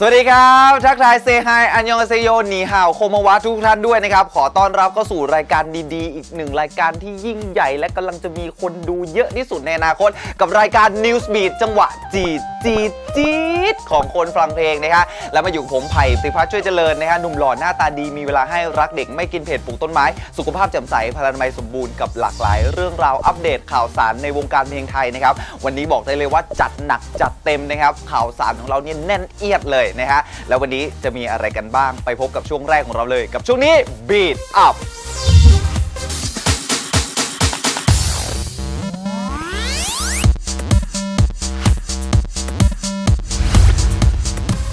สวัสดีครับทักทายเซฮายอันยองเซโยหนีห่าวโคมาวะทุกท่านด้วยนะครับ ขอต้อนรับเข้าสู่รายการดีๆ อีกหนึ่งรายการที่ยิ่งใหญ่และกำลังจะมีคนดูเยอะที่สุดในอนาคต กับรายการ News Beat จังหวะจีดจีดจีดของคนฟังเพลงนะฮะแล้วมาอยู่ผมไผ่สิพัฒน์ช่วยเจริญนะฮะหนุ่มหล่อหน้าตาดีมีเวลาให้รักเด็กไม่กินเผ็ดปลูกต้นไม้ สุขภาพแจ่มใสพลานามัยสมบูรณ์กับหลากหลาย เรื่องราวอัปเดตข่าวสารในวงการเพลงไทยนะครับวันนี้บอกได้เลยว่าจัดหนักจัดเต็มนะครับข่าวสารของเราเนี่ยแน่นเอียดเลยนะฮะแล้ววันนี้จะมีอะไรกันบ้างไปพบกับช่วงแรกของเราเลย กับช่วงนี้ Beat Up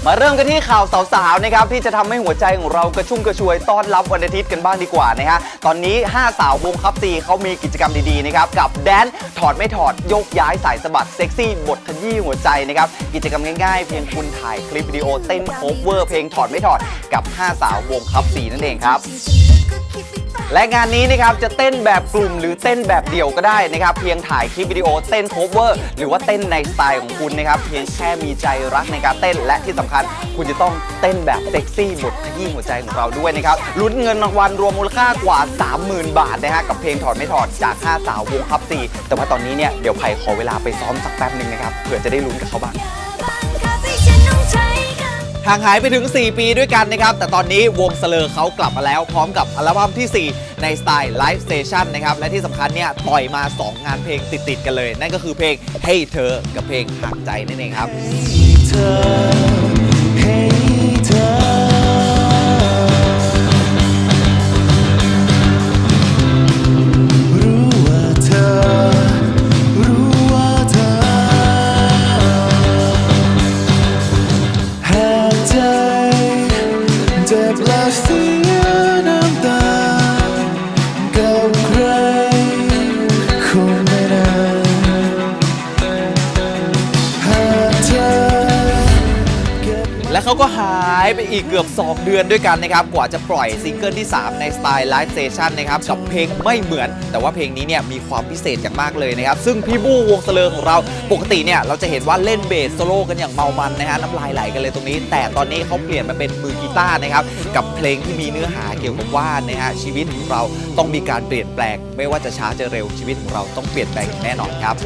มาเริ่มกันที่ข่าวสาวๆนะครับที่จะทำให้หัวใจของเรากระชุ่มกระชวยต้อนรับวันอาทิตย์กันบ้างดีกว่านะฮะตอนนี้ 5 สาววงคับซีเขามีกิจกรรมดีๆนะครับกับแดนถอดไม่ถอดยกย้ายสายสะบัดเซ็กซี่บทขยี้หัวใจนะครับกิจกรรมง่ายๆ เพียงคุณถ่ายคลิปวิดีโอเต้นโคเวอร์เพลงถอดไม่ถอดกับ 5 สาววงคับซีนั่นเองครับ และงานนี้นะครับจะเต้นแบบกลุ่มหรือเต้นแบบเดี่ยวก็ได้นะครับ เพียงถ่ายคลิปวิดีโอเต้นโคเวอร์ หรือว่าเต้นในสไตล์ของคุณนะครับ เพียงแค่มีใจรักในการเต้น และที่สำคัญ คุณจะต้องเต้นแบบเซ็กซี่บทขยี้หัวใจของเราด้วยนะครับลุ้นเงินรางวัลรวมมูลค่ากว่า 30,000 บาทนะฮะกับเพลงถอดไม่ถอดจาก5สาววงคับซีแต่ว่าตอนนี้เนี่ยเดี๋ยวไผ่ขอเวลาไปซ้อมสักแป๊บหนึ่งนะครับเผื่อจะได้ลุ้นกับเขาบ้าง ห่างหายไปถึง 4 ปีด้วยกันนะครับ แต่ตอนนี้วงเสลอเขากลับมาแล้ว พร้อมกับอัลบั้มที่ 4 ในสไตล์ Live Station นะครับ และที่สำคัญเนี่ยปล่อยมา 2 งานเพลงติด ๆ กันเลย นั่นก็คือเพลง Hey เธอกับเพลงห่างใจนั่นเองครับ เธอให้ ก็หายไปอีกเกือบ 2 เดือนด้วยกันนะครับ กว่าจะปล่อยซิงเกิลที่ 3 ในสไตล์ Live Station นะครับ กับเพลงไม่เหมือน แต่ว่าเพลงนี้เนี่ยมีความพิเศษอย่างมากเลยนะครับ ซึ่งพี่บู้วงเสลอของเราปกติเนี่ย เราจะเห็นว่าเล่นเบสโซโล่กันอย่างเมามันนะฮะน้ำลายไหลกันเลยตรงนี้ แต่ตอนนี้เขาเปลี่ยนมาเป็นมือกีตาร์นะครับ กับเพลงที่มีเนื้อหาเกี่ยวกับว่านะฮะชีวิตของเราต้องมีการเปลี่ยนแปลง ไม่ว่าจะช้าจะเร็วชีวิตของเราต้องเปลี่ยนแปลงอย่างแน่นอนครับ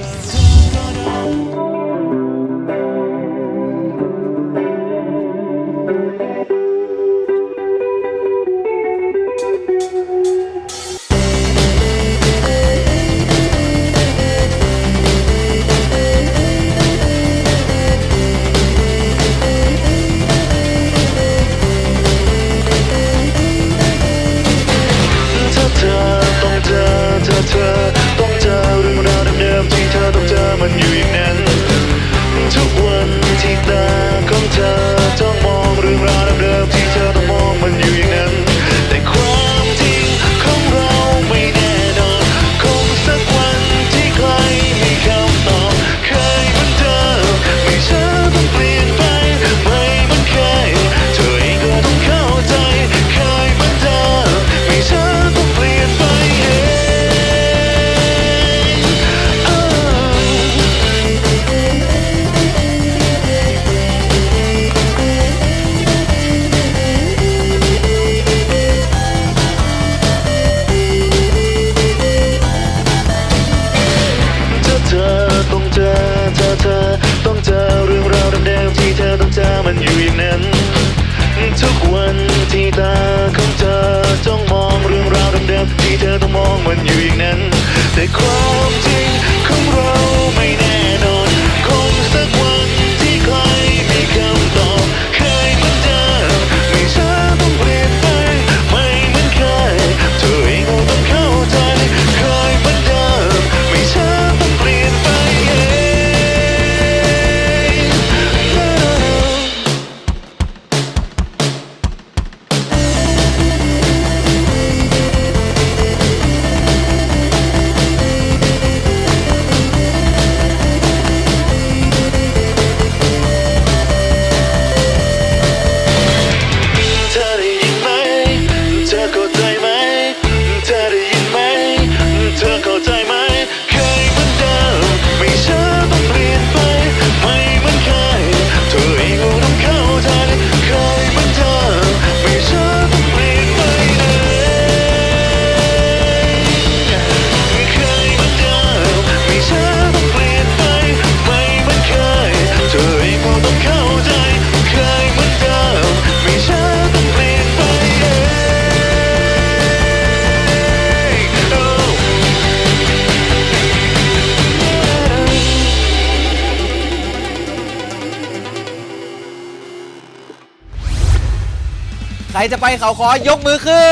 รจะไปเขาขอยกมือขึ้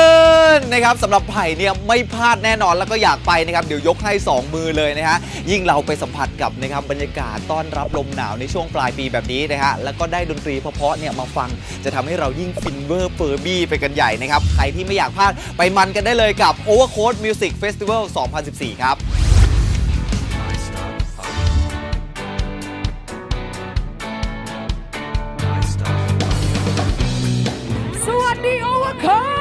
นนะครับสำหรับไผ่เนี่ยไม่พลาดแน่นอนแล้วก็อยากไปนะครับเดี๋ยวยกให้ 2 มือเลยนะฮะยิ่งเราไปสัมผัสกับนะครับบรรยากาศต้อนรับลมหนาวในช่วงปลายปีแบบนี้นะฮะแล้วก็ได้ดนตรีเพราะๆเนี่ยมาฟังจะทำให้เรายิ่งฟินเวอร์เฟอร์บี้ไปกันใหญ่นะครับใครที่ไม่อยากพลาดไปมันกันได้เลยกับ Overcoat Music Festival 2014 ครับ ดี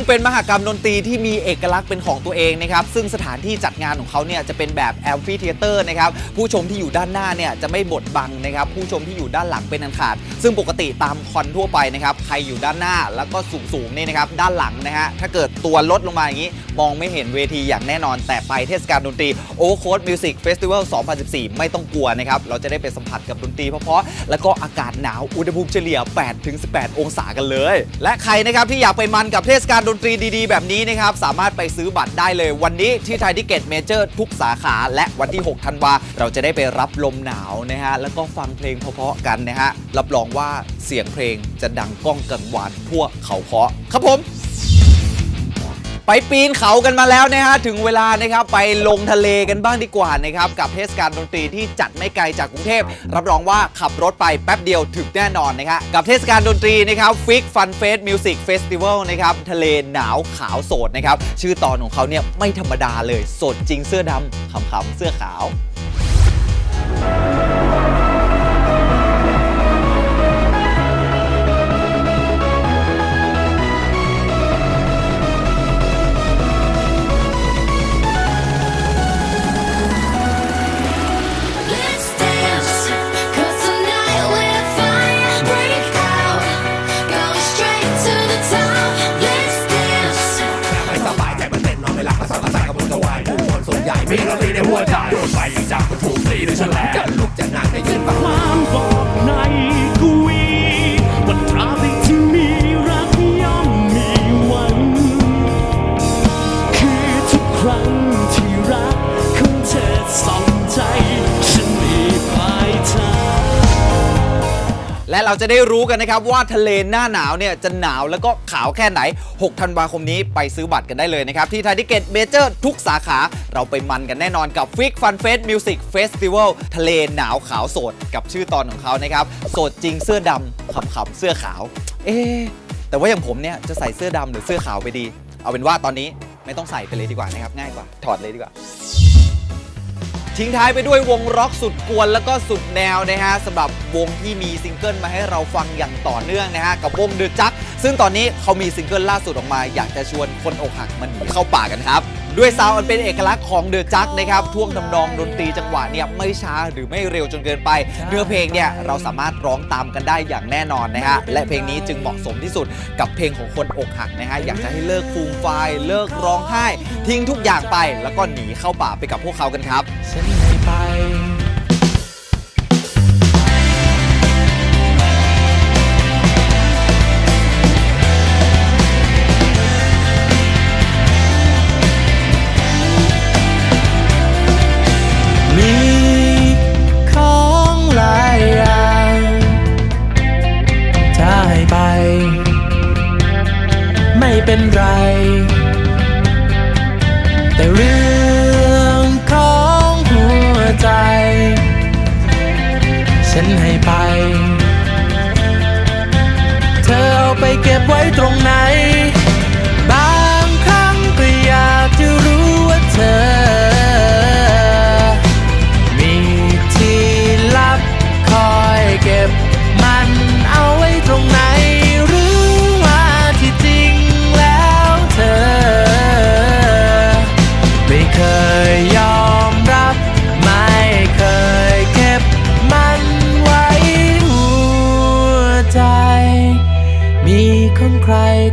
งเป็นมหกรรมดนตรีที่มีเอกลักษณ์เป็นของตัวเองนะครับ ซึ่งสถานที่จัดงานของเขาเนี่ยจะเป็นแบบแอมฟิเทเตอร์นะครับผู้ชมที่อยู่ด้านหน้าเนี่ยจะไม่บดบังนะครับ ผู้ชมที่อยู่ด้านหลังเป็นอันขาด ซึ่งปกติตามคอนทั่วไปนะครับใครอยู่ด้านหน้าแล้วก็สูงสูงนี่นะครับด้านหลังนะฮะถ้าเกิดตัวลดลงมาอย่างนี้ มองไม่เห็นเวทีอย่างแน่นอน แต่ไปเทศกาลดนตรี Overcoat Music Festival 2014 ไม่ต้องกลัวนะครับเราจะได้ไปสัมผัสกับดนตรีเพราะๆแล้วก็อากาศหนาวอุณหภูมิเฉลี่ย 8-18 องศากันเลย และใครนะครับที่อยากไปมันกับเทศกาลดนตรีดีๆ แบบนี้นะครับ สามารถไปซื้อบัตรได้เลย วันนี้ที่ไทยทิเก็ตเมเจอร์ทุกสาขา และวันที่ 6 ธันวา เราจะได้ไปรับลมหนาวนะฮะ แล้วก็ฟังเพลงเพราะๆกันนะฮะ รับรองว่าเสียงเพลงจะดังก้องกังวานทั่วเขาเคาะครับผม ไปปีนเขากันมาแล้วนะฮะถึงเวลานะครับไปลงทะเลกันบ้างดีกว่านะครับกับเทศกาลดนตรีที่จัดไม่ไกลจากกรุงเทพ รับรองว่าขับรถไปแป๊บเดียวถึงแน่นอนนะครับกับเทศกาลดนตรีนะครับฟิกฟันเฟสมิวสิกเฟสติวัลนะครับทะเลหนาวขาวโสดนะครับชื่อตอนของเขาเนี่ยไม่ธรรมดาเลย โสดจริงเสื้อดำขำๆเสื้อขาว และเราจะได้รู้กันนะครับว่าทะเลหน้าหนาวเนี่ยจะหนาวแล้วก็ขาวแค่ไหน 6 ธันวาคมนี้ไปซื้อบัตรกันได้เลยนะครับ ที่ไทยทิเก็ตเมเจอร์ทุกสาขา เราไปมันกันแน่นอนกับฟิกฟันเฟสมิวสิกเฟสติวัลทะเลหนาวขาวโสด กับชื่อตอนของเขานะครับ โสดจริงเสื้อดำขำๆเสื้อขาว เอ๊แต่ว่าอย่างผมเนี่ยจะใส่เสื้อดำหรือเสื้อขาวไปดี เอาเป็นว่าตอนนี้ไม่ต้องใส่ไปเลยดีกว่านะครับง่ายกว่าถอดเลยดีกว่า ทิ้งท้ายไปด้วยวงร็อกสุดกวนแล้วก็สุดแนวนะฮะสำหรับวงที่มีซิงเกิลมาให้เราฟังอย่างต่อเนื่องนะฮะกับวงเดอะจักซึ่งตอนนี้เขามีซิงเกิลล่าสุดออกมา อยากจะชวนคนอกหักมันหนีเข้าป่ากันครับ ด้วยซาวด์อันเป็นเอกลักษณ์ของเดอะจักนะครับท่วงทำนองดนตรีจังหวะเนี่ยไม่ช้าหรือไม่เร็วจนเกินไป เนื้อเพลงเนี่ยเราสามารถร้องตามกันได้อย่างแน่นอนนะฮะและเพลงนี้จึงเหมาะสมที่สุดกับเพลงของคนอกหักนะฮะอยากจะให้เลิกฟูมไฟเลิกร้องไห้ ทิ้งทุกอย่างไป แล้วก็หนีเข้าป่าไปกับพวกเขากันครับ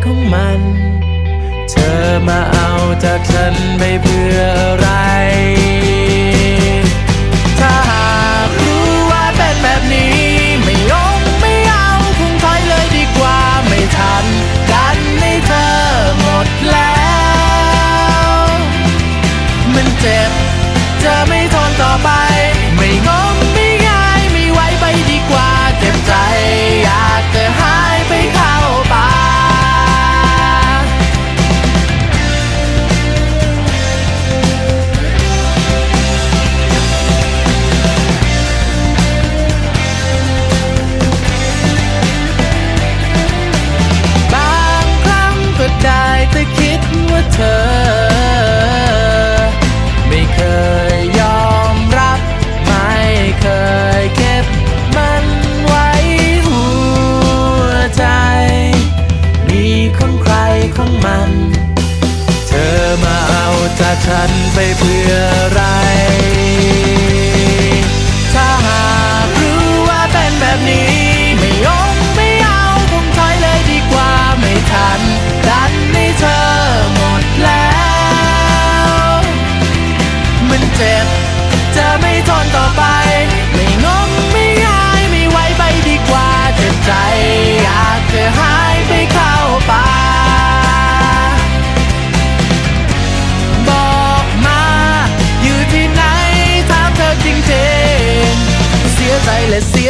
ของมัน เธอมาเอาจากฉันไปเพื่ออะไร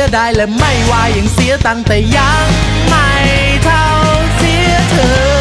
ยดายและไม่วายยังเสียตังแต่ยังไม่เท่าเสียเธอ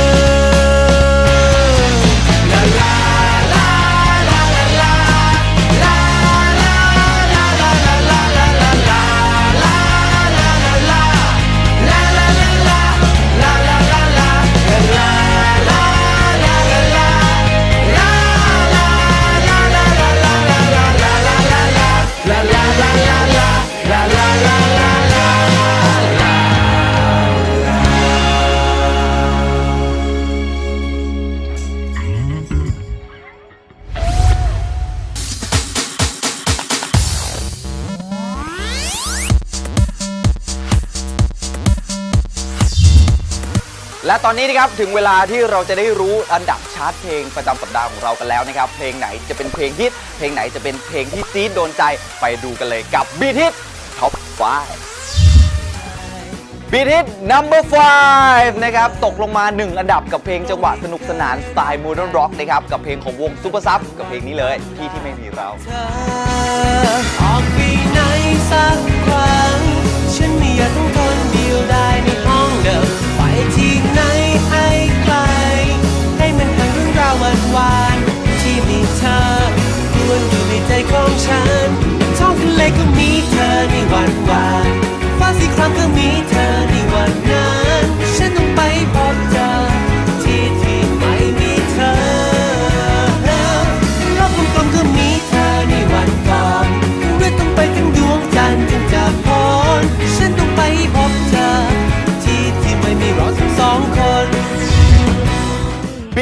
และตอนนี้นะครับถึงเวลาที่เราจะได้รู้อันดับชาร์ตเพลงประจำสัปดาห์ของเรากันแล้วนะครับ เพลงไหนจะเป็นเพลงฮิตเพลงไหนจะเป็นเพลงที่จี๊ดโดนใจไปดูกันเลยกับบีทิ t ท็อป5บีทิ t number 5นะครับตกลงมา 1 อันดับกับเพลงจังหวะสนุกสนานสไตล์ modern rock นะครับกับเพลงของวงซูเปอร์ซับกับเพลงนี้เลยพี่ที่ไม่มีเรา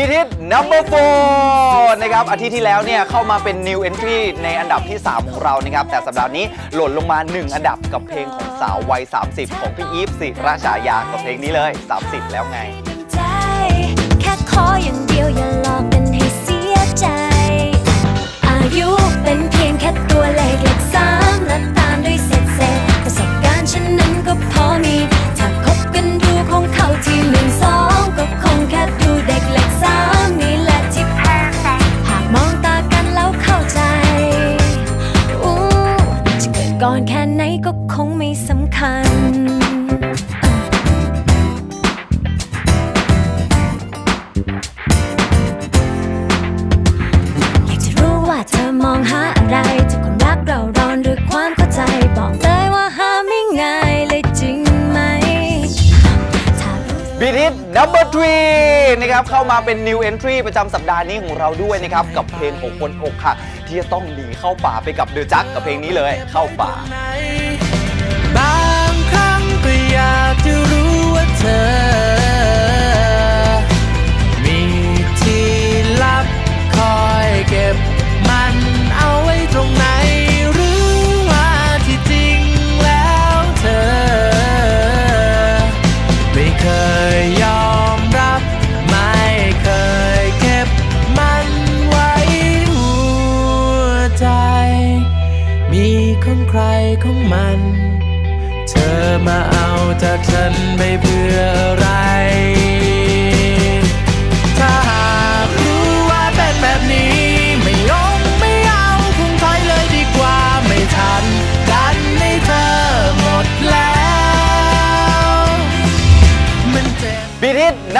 บีทิ t number 4นะครับอาทิตย์ที่แล้วเนี่ยเข้ามาเป็น new entry ในอันดับที่ 3 ของเรานะครับ แต่สัปดาห์นี้หล่นลงมา 1 อันดับกับเพลงของสาววัย 30 ของพี่อีฟสิราชายากับเพลงนี้เลย 30 แล้วไง แค่ขออย่างเดียวอย่าหลอกกันให้เสียใจ อายุเป็นเพียงแค่ตัวเลขเลขสามและตามด้วยเศษเศษประสบการณ์ฉันนั้นก็พอมี ก็คงไม่สำคัญ อยากจะรู้ว่าเธอมองหาอะไรจากความรักเราร้อนหรือความเข้าใจ บอกเลยว่าหาไม่ง่ายเลยจริงไหมถ้ารู้บีทิ t number 3นะครับเข้ามาเป็น new entry ประจำสัปดาห์นี้ของเราด้วยนะครับ กับเพลงของคนอกหักที่จะต้องหนีเข้าป่าไปกับเดอะจักกับเพลงนี้เลยเข้าป่าบ จะรู้ว่าเธอ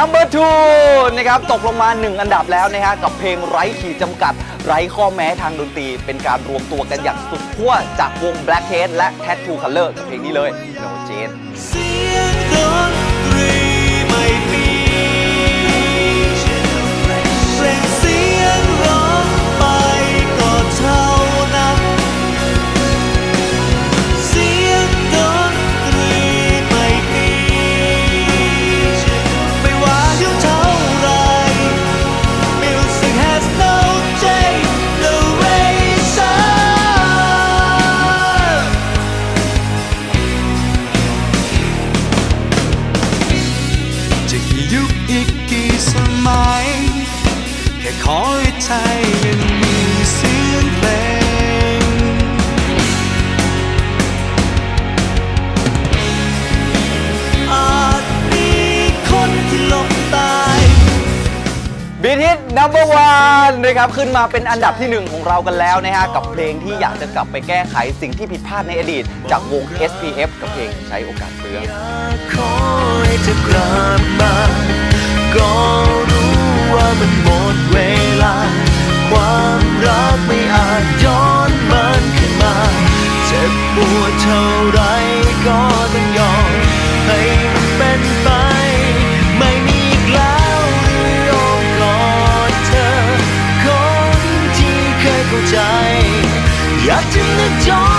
number two นะครับตกลงมา 1 อันดับแล้วนะฮะกับเพลงไร้ขีดจำกัด ไร้ข้อแม้ทางดนตรี เป็นการรวมตัวกันอย่างสุดขั้วจากวง Blackhead และ Tattoo Color กับเพลงนี้เลย No Jane ครับขึ้นมาเป็นอันดับที่หนึ่งของเรากันแล้วนะฮะกับเพลงที่อยากจะกลับไปแก้ไขสิ่งที่ผิดพลาดในอดีต จากวง SPF กับเพลงใช้โอกาสเปลืองคอยจะกลับมาก็รู้ว่ามันหมดเวลา ความรักไม่อาจย้อนมันขึ้นมาเจ็บปวดเท่าไรก็ต้องยอมให้มันเป็นไป ใจ อยากจะนึกย้อน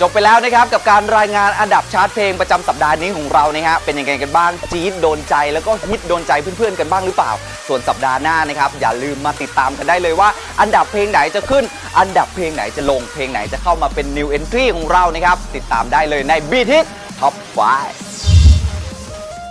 จบไปแล้วนะครับกับการรายงานอันดับชาร์ตเพลงประจำสัปดาห์นี้ของเรานะฮะเป็นยังไงกันบ้างจี๊ดโดนใจแล้วก็ฮิตโดนใจเพื่อนๆกันบ้างหรือเปล่า ส่วนสัปดาห์หน้านะครับอย่าลืมมาติดตามกันได้เลยว่า อันดับเพลงไหนจะขึ้น อันดับเพลงไหนจะลงเพลงไหนจะเข้ามาเป็น new entry ของเรานะครับติดตามได้เลยใน Beat Hit Top 5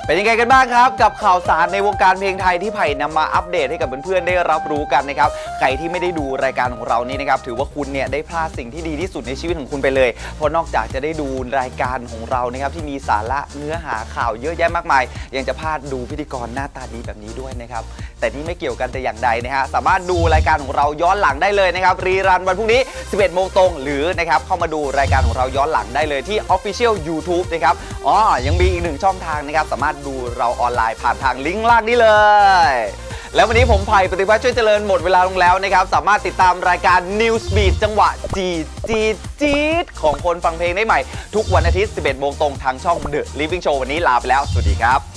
เป็นยังไงกันบ้างครับ กับข่าวสารในวงการเพลงไทยที่ไผ่นำมาอัปเดตให้กับเพื่อนๆได้รับรู้กันนะครับใครที่ไม่ได้ดูรายการของเรานี่นะครับถือว่าคุณเนี่ยได้พลาดสิ่งที่ดีที่สุดในชีวิตของคุณไปเลย เพราะนอกจากจะได้ดูรายการของเรานะครับที่มีสาระเนื้อหาข่าวเยอะแยะมากมาย ยังจะพลาดดูพิธีกรหน้าตาดีแบบนี้ด้วยนะครับแต่นี่ไม่เกี่ยวกันแต่อย่างใดนะฮะสามารถดูรายการของเราย้อนหลังได้เลยนะครับรีรันวันพรุ่งนี้ 11 โมงตรง หรือนะครับเข้ามาดูรายการของเราย้อนหลังได้เลยที่ Official YouTube นะครับอ๋อยังมีอีกหนึ่งช่องทางนะครับสามารถดูเราออนไลน์ผ่านทางลิงก์ล่างนี้เลย แล้ววันนี้ผมไผ่ปฏิภาช่วยเจริญหมดเวลาลงแล้วนะครับ สามารถติดตามรายการ News Beat จังหวะจีจีจีดของคนฟังเพลงได้ใหม่ ทุกวันอาทิตย์ 11โมงตรงทางช่อง The Living Show วันนี้ลาไปแล้ว สวัสดีครับ